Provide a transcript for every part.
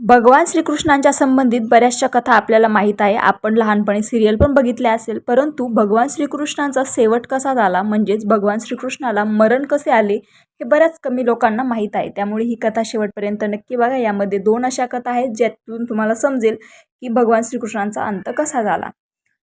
भगवान श्रीकृष्णांच्या संबंधित बऱ्याचशा कथा आपल्याला माहीत आहे. आपण लहानपणी सिरियल पण बघितल्या असेल. परंतु भगवान श्रीकृष्णांचा शेवट कसा झाला? म्हणजेच भगवान श्रीकृष्णाला मरण कसे आले? हे बऱ्याच कमी लोकांना माहीत आहे. त्यामुळे ही कथा शेवटपर्यंत नक्की बघा. यामध्ये दोन अशा कथा आहेत ज्यातून तुम्हाला समजेल की भगवान श्रीकृष्णांचा अंत कसा झाला.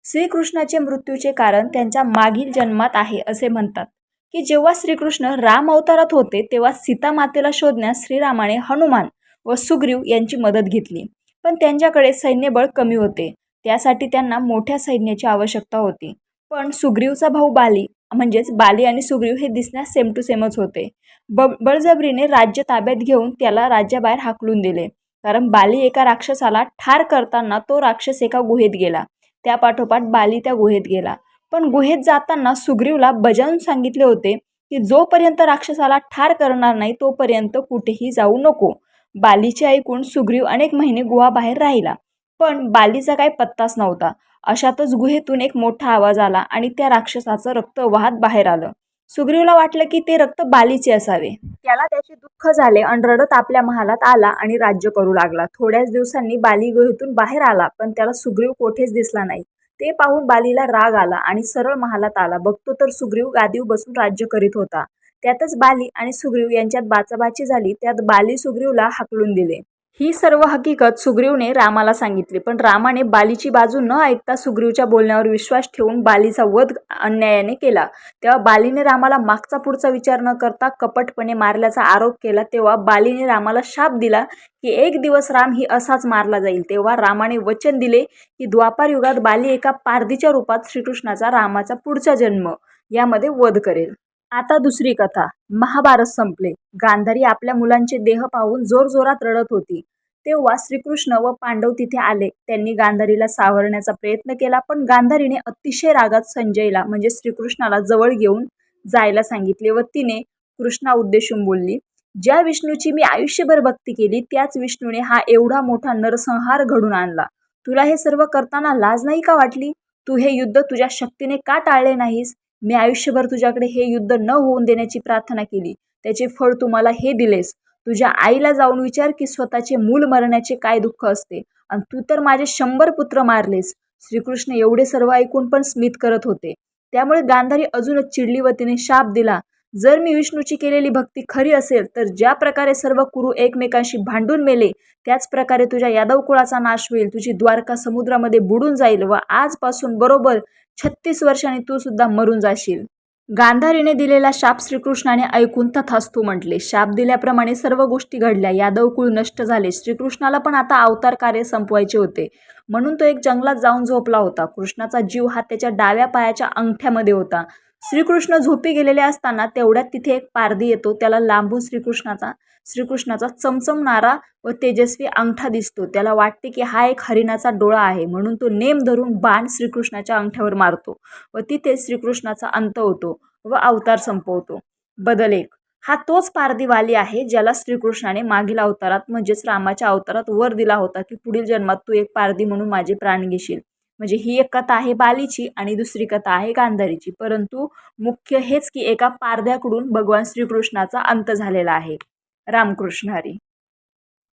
श्रीकृष्णाचे मृत्यूचे कारण त्यांच्या मागील जन्मात आहे असे म्हणतात. की जेव्हा श्रीकृष्ण राम अवतारात होते तेव्हा सीता मातेला शोधण्यास श्रीरामाने हनुमान व सुग्रीव यांची मदत घेतली. पण त्यांच्याकडे सैन्यबळ कमी होते. त्यासाठी त्यांना मोठ्या सैन्याची आवश्यकता होती. पण सुग्रीवचा भाऊ बाली म्हणजेच बाली आणि सुग्रीव हे दिसण्यास सेम टू सेमच होते. ब बळजबरीने राज्य ताब्यात घेऊन त्याला राज्याबाहेर हाकलून दिले. कारण बाली एका राक्षसाला ठार करताना तो राक्षस एका गुहेत गेला. त्यापाठोपाठ बाली त्या गुहेत गेला. पण गुहेत जाताना सुग्रीवला बजावून सांगितले होते की जोपर्यंत राक्षसाला ठार करणार नाही तोपर्यंत कुठेही जाऊ नको. बालीचे ऐकून सुग्रीव. अनेक महिने गुहाबाहेर राहिला. पण बालीचा काही पत्ताच नव्हता. अशातच गुहेतून एक मोठा आवाज आला आणि त्या राक्षसाचं रक्त वाहत बाहेर आलं. सुग्रीवला वाटलं की ते रक्त बालीचे असावे. त्याला त्याचे दुःख झाले. आणि रडत आपल्या महालात आला आणि राज्य करू लागला. थोड्याच दिवसांनी बाली गुहेतून बाहेर आला पण त्याला सुग्रीव कोठेच दिसला नाही. ते पाहून बालीला राग आला आणि सरळ महालात आला. बघतो तर सुग्रीव गादीव बसून राज्य करीत होता. त्यातच बाली आणि सुग्रीव यांच्यात बाचाबाची झाली त्यात बाली सुग्रीवला हाकलून दिले. ही सर्व हकीकत सुग्रीवने रामाला सांगितली पण रामाने बालीची बाजू न ऐकता सुग्रीवच्या बोलण्यावर विश्वास ठेवून बालीचा वध अन्यायाने केला. तेव्हा बालीने रामाला मागचा पुढचा विचार न करता कपटपणे मारल्याचा आरोप केला तेव्हा बालीने रामाला शाप दिला की एक दिवस राम ही असाच मारला जाईल. तेव्हा रामाने वचन दिले की द्वापार युगात बाली एका पारधीच्या रूपात श्रीकृष्णाचा रामाचा पुढचा जन्म यामध्ये वध करेल. आता दुसरी कथा. महाभारत संपले. गांधारी आपल्या मुलांचे देह पाहून जोरजोरात रडत होती. तेव्हा श्रीकृष्ण व पांडव तिथे आले. त्यांनी गांधारीला सावरण्याचा प्रयत्न केला पण गांधारीने अतिशय रागात संजयला म्हणजे श्रीकृष्णाला जवळ घेऊन जायला सांगितले व तिने कृष्णा उद्देशून बोलली ज्या विष्णूची मी आयुष्यभर भक्ती केली त्याच विष्णूने हा एवढा मोठा नरसंहार घडून आणला. तुला हे सर्व करताना लाज नाही का वाटली? तू हे युद्ध तुझ्या शक्तीने का टाळले नाहीस? मी आयुष्यभर तुझ्याकडे हे युद्ध न होऊन देण्याची प्रार्थना केली. त्याचे फळ तुम्हाला हे दिलेस. तुझ्या आईला जाऊन विचार की स्वतःचे मूल मरण्याचे काय दुःख असते. आणि तू तर माझे शंभर पुत्र मारलेस. श्रीकृष्ण एवढे सर्व ऐकून पण स्मित करत होते. त्यामुळे गांधारी अजूनच चिडली व तिने शाप दिला. जर मी विष्णूची केलेली भक्ती खरी असेल तर ज्या प्रकारे सर्व कुरु एकमेकांशी भांडून मेले त्याच प्रकारे तुझ्या यादव कुळाचा नाश होईल तुझी द्वारका समुद्रामध्ये बुडून जाईल व आजपासून बरोबर छत्तीस वर्षांनी तू सुद्धा मरून जाशील. गांधारीने दिलेला शाप श्रीकृष्णाने ऐकून तथास्तू म्हटले शाप दिल्याप्रमाणे सर्व गोष्टी घडल्या यादव कुळ नष्ट झाले श्रीकृष्णाला पण आता अवतार कार्य संपवायचे होते. म्हणून तो एक जंगलात जाऊन झोपला होता कृष्णाचा जीव हा त्याच्या डाव्या पायाच्या अंगठ्यामध्ये होता. श्रीकृष्ण झोपी गेलेले असताना तेवढ्यात तिथे एक पारधी येतो. त्याला लांबून श्रीकृष्णाचा श्रीकृष्णाचा चमचमणारा व तेजस्वी अंगठा दिसतो. त्याला वाटते की हा एक हरिणाचा डोळा आहे म्हणून तो नेम धरून बाण श्रीकृष्णाच्या अंगठ्यावर मारतो व तिथे श्रीकृष्णाचा अंत होतो व अवतार संपवतो. बदल एक. हा तोच पारधीवाली आहे ज्याला श्रीकृष्णाने मागील अवतारात म्हणजेच रामाच्या अवतारात वर दिला होता की पुढील जन्मात तू एक पारधी म्हणून माझे प्राण घेशील. म्हणजे ही एक कथा आहे बालीची आणि दुसरी कथा आहे गांधारीची. परंतु मुख्य हेच की एका पारध्याकडून भगवान श्रीकृष्णाचा अंत झालेला आहे. रामकृष्ण हरी.